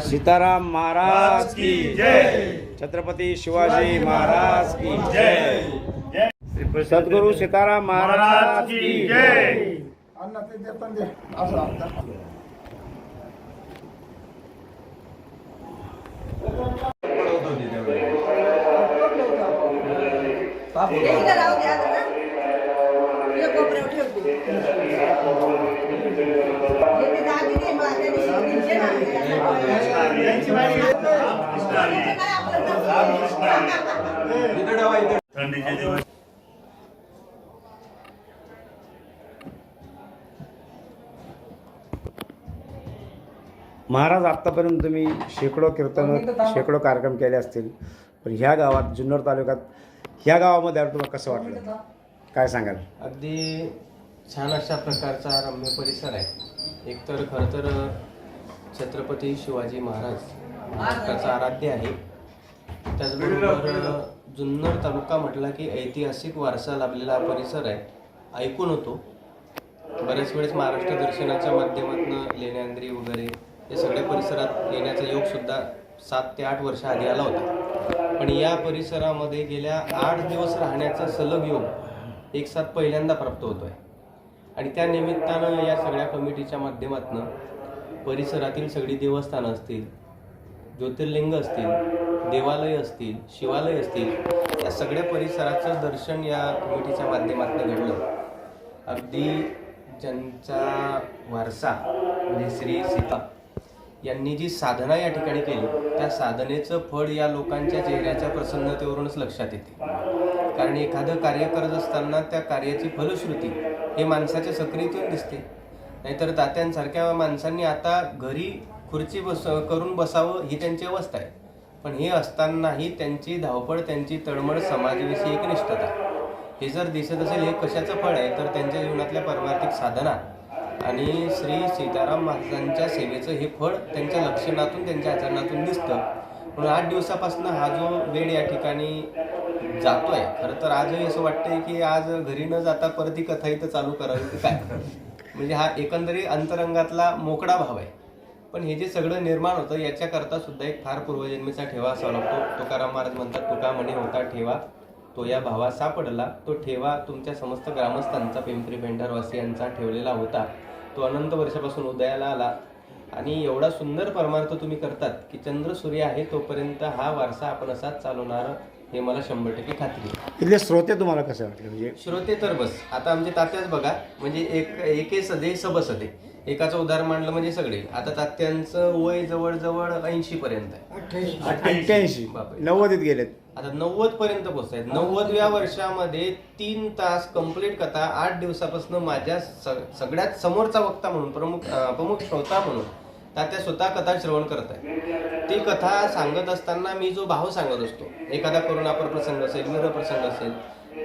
सीताराम महाराज की जय। छत्रपती शिवाजी महाराज की जय। सद्गुरु सीताराम महाराज की जय। अन्न ते देताना दे. असं आता इकडे राहू द्या आता ना. इकडे कोपऱ्यावर ठेवते. हे ते दागिने माझ्या दिवशी ना. हे काय आपलं नसतं. थंडीचे दिवस महाराज आत्तापर्यंत तुम्ही शेकडो कीर्तन शेकडो कार्यक्रम केले असतील पण ह्या गावात जुन्नर तालुक्यात ह्या गावामध्ये आलं तुम्हाला कसं वाटलं? काय सांगाल? अगदी छान अशा प्रकारचा रम्य परिसर आहे. एकतर खरं तर छत्रपती शिवाजी महाराज महाराष्ट्राचा आराध्य आहे. त्याचबरोबर जुन्नर तालुका म्हटला की ऐतिहासिक वारसा लाभलेला हा परिसर आहे. ऐकून होतो. बऱ्याच वेळेस महाराष्ट्र दर्शनाच्या माध्यमातून लेण्यांद्री वगैरे या सगळ्या परिसरात येण्याचा योगसुद्धा सात ते आठ वर्ष आधी आला होता. पण या परिसरामध्ये गेल्या आठ दिवस राहण्याचा सलग योग एक साथ पहिल्यांदा प्राप्त होतो आहे आणि त्या निमित्तानं या सगळ्या कमिटीच्या माध्यमातून परिसरातील सगळी देवस्थानं असतील ज्योतिर्लिंग असतील देवालय असतील शिवालय असतील या सगळ्या परिसराचं दर्शन या कमिटीच्या माध्यमातून घडलं. अगदी ज्यांचा वारसा म्हणजे श्री सीता यांनी जी साधना या ठिकाणी केली त्या साधनेचं फळ या लोकांच्या चेहऱ्याच्या प्रसन्नतेवरूनच लक्षात येते. कारण एखादं कार्य करत असताना त्या कार्याची फलश्रुती हे माणसाच्या सक्रियतून दिसते. नाहीतर तात्यांसारख्या माणसांनी आता घरी खुर्ची बस करून बसावं ही त्यांची अवस्था आहे. पण हे असतानाही त्यांची धावपळ त्यांची तळमळ समाजाविषयी एक निष्ठता हे जर दिसत असेल हे कशाचं फळ आहे? तर त्यांच्या जीवनातल्या परमार्थिक साधना. आणि श्री सीताराम महाराजांच्या सेवेचं हे फळ त्यांच्या लक्षणातून त्यांच्या आचरणातून दिसतं. म्हणून आठ दिवसापासून हा जो वेळ या ठिकाणी जातो आहे खरं तर आजही असं वाटतंय की आज घरी न जाता परत ही कथा इथं चालू करावी काय? म्हणजे हा एकंदरीत अंतरंगातला मोकळा भाव आहे. पण हे जे सगळं निर्माण होतं याच्याकरता सुद्धा एक फार पूर्वजन्मीचा ठेवा असावा लागतो. तुकाराम महाराज म्हणतात तुका म्हणे होता ठेवा तो या भावा सापडला. तो ठेवा तुमच्या समस्त ग्रामस्थांचा पिंपरी पेंढारवासियांचा ठेवलेला होता. तो अनंत वर्षापासून उदयाला आला आणि एवढा सुंदर परमार्थ तुम्ही करतात की चंद्र सूर्य आहे तोपर्यंत हा वारसा आपण असाच चालवणार हे मला शंभर टक्के खात्री आहे. इथले श्रोते तुम्हाला कसे वाटले? म्हणजे श्रोते तर बस. आता आमचे तात्याच बघा. म्हणजे एक एके सदे सबसदे एकाचं उदाहरण मांडलं म्हणजे सगळे. आता तात्यांचं वय जवळजवळ ऐंशी पर्यंत आहे. अठ्ठ्याऐंशी. बापरे. नव्वदीत गेलेत. आता नव्वद पर्यंत पोहोचतायत. नव्वदव्या वर्षामध्ये तीन तास कंप्लीट कथा आठ दिवसापासून माझ्या स- सगळ्यात समोरचा वक्ता म्हणून प्रमुख अं, प्रमुख श्रोता म्हणून तात्या स्वतः कथा श्रवण करत आहे. ती कथा सांगत असताना मी जो भाव सांगत असतो एखादा करुणापर प्रसंग असेल वीर प्रसंग असेल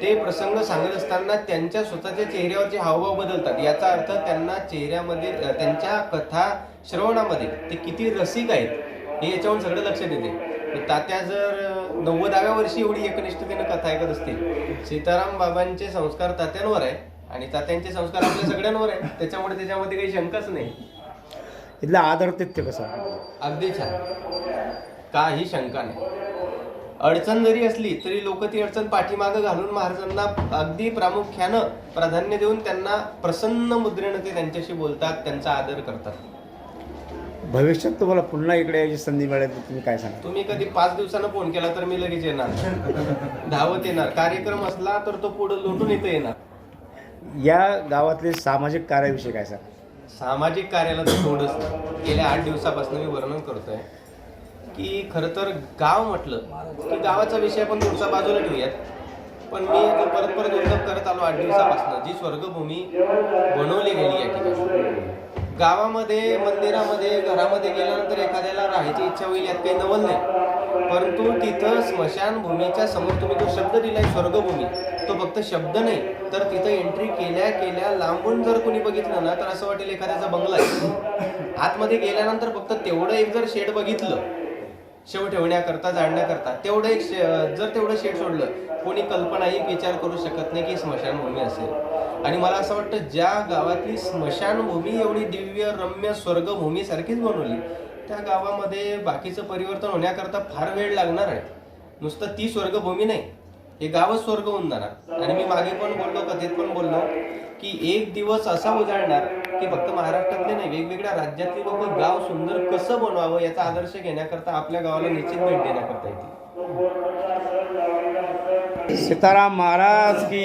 ते प्रसंग सांगत असताना त्यांच्या स्वतःच्या चेहऱ्यावरचे हावभाव बदलतात. याचा अर्थ त्यांना चेहऱ्यामध्ये त्यांच्या कथा श्रवणामध्ये ते किती रसिक आहेत हे याच्यावरून सगळं लक्षात येते तात्या जर नव्वदाव्या वर्षी एवढी एकनिष्ठतेनं कथा ऐकत असतील सीताराम बाबांचे संस्कार तात्यांवर आहे आणि तात्यांचे संस्कार आपल्या सगळ्यांवर आहे त्याच्यामुळे त्याच्यामध्ये काही शंकाच नाही. इथलं आदरतिथ्य कसं वाटलं? अगदी छान. काही शंका नाही. अडचण जरी असली तरी लोक ती अडचण पाठीमागं घालून महाराजांना अगदी प्रामुख्यानं प्राधान्य देऊन त्यांना प्रसन्न मुद्रेनं ते त्यांच्याशी बोलतात त्यांचा आदर करतात. भविष्यात तुम्हाला पुन्हा इकडे यायची संधी मिळेल तर तुम्ही काय सांगा तुम्ही कधी पाच दिवसानं फोन केला तर मी लगेच येणार. धावत येणार. कार्यक्रम असला तर तो पुढे लोटून इथं येणार. या गावातले सामाजिक कार्याविषयी काय सांगा सामाजिक कार्याला तर थोडंच नाही. गेल्या आठ दिवसापासून मी वर्णन करतोय की खरं तर गाव म्हटलं की गावाचा विषय आपण पुढचा बाजूला ठेवूयात पण मी जो परत परत उल्लेख करत आलो आठ दिवसापासून. जी स्वर्गभूमी बनवली गेली या ठिकाणी. गावामध्ये मंदिरामध्ये घरामध्ये गेल्यानंतर एखाद्याला राहायची इच्छा होईल यात काही नवल नाही. परंतु तिथं स्मशानभूमीच्या समोर तुम्ही जो शब्द दिलाय स्वर्गभूमी तो फक्त शब्द नाही. तर तिथं एंट्री केल्या केल्या लांबून जर कोणी बघितलं ना तर असं वाटेल एखाद्याचा बंगला आहे. आतमध्ये गेल्यानंतर फक्त तेवढं एक जर शेड बघितलं शेव ठेवण्याकरता जाणण्याकरता तेवढं एक शे- जर तेवढं शेड सोडलं कोणी कल्पनाही विचार करू शकत नाही की स्मशानभूमी असेल. आणि मला असं वाटतं ज्या गावातली स्मशानभूमी एवढी दिव्य रम्य स्वर्गभूमी सारखीच बनवली त्या गावामध्ये बाकीचं परिवर्तन होण्याकरता फार वेळ लागणार आहे. नुसतं ती स्वर्गभूमी नाही हे गावच स्वर्ग होऊन जाणार. आणि मी मागे पण बोललो कथेत पण बोललो की एक दिवस असा उजाडणार की फक्त महाराष्ट्रातले नाही वेगवेगळ्या राज्यातले लोक गाव सुंदर कसं बनवावं याचा आदर्श घेण्याकरता आपल्या गावाला निश्चित भेट देण्याकरता येते सीताराम महाराज की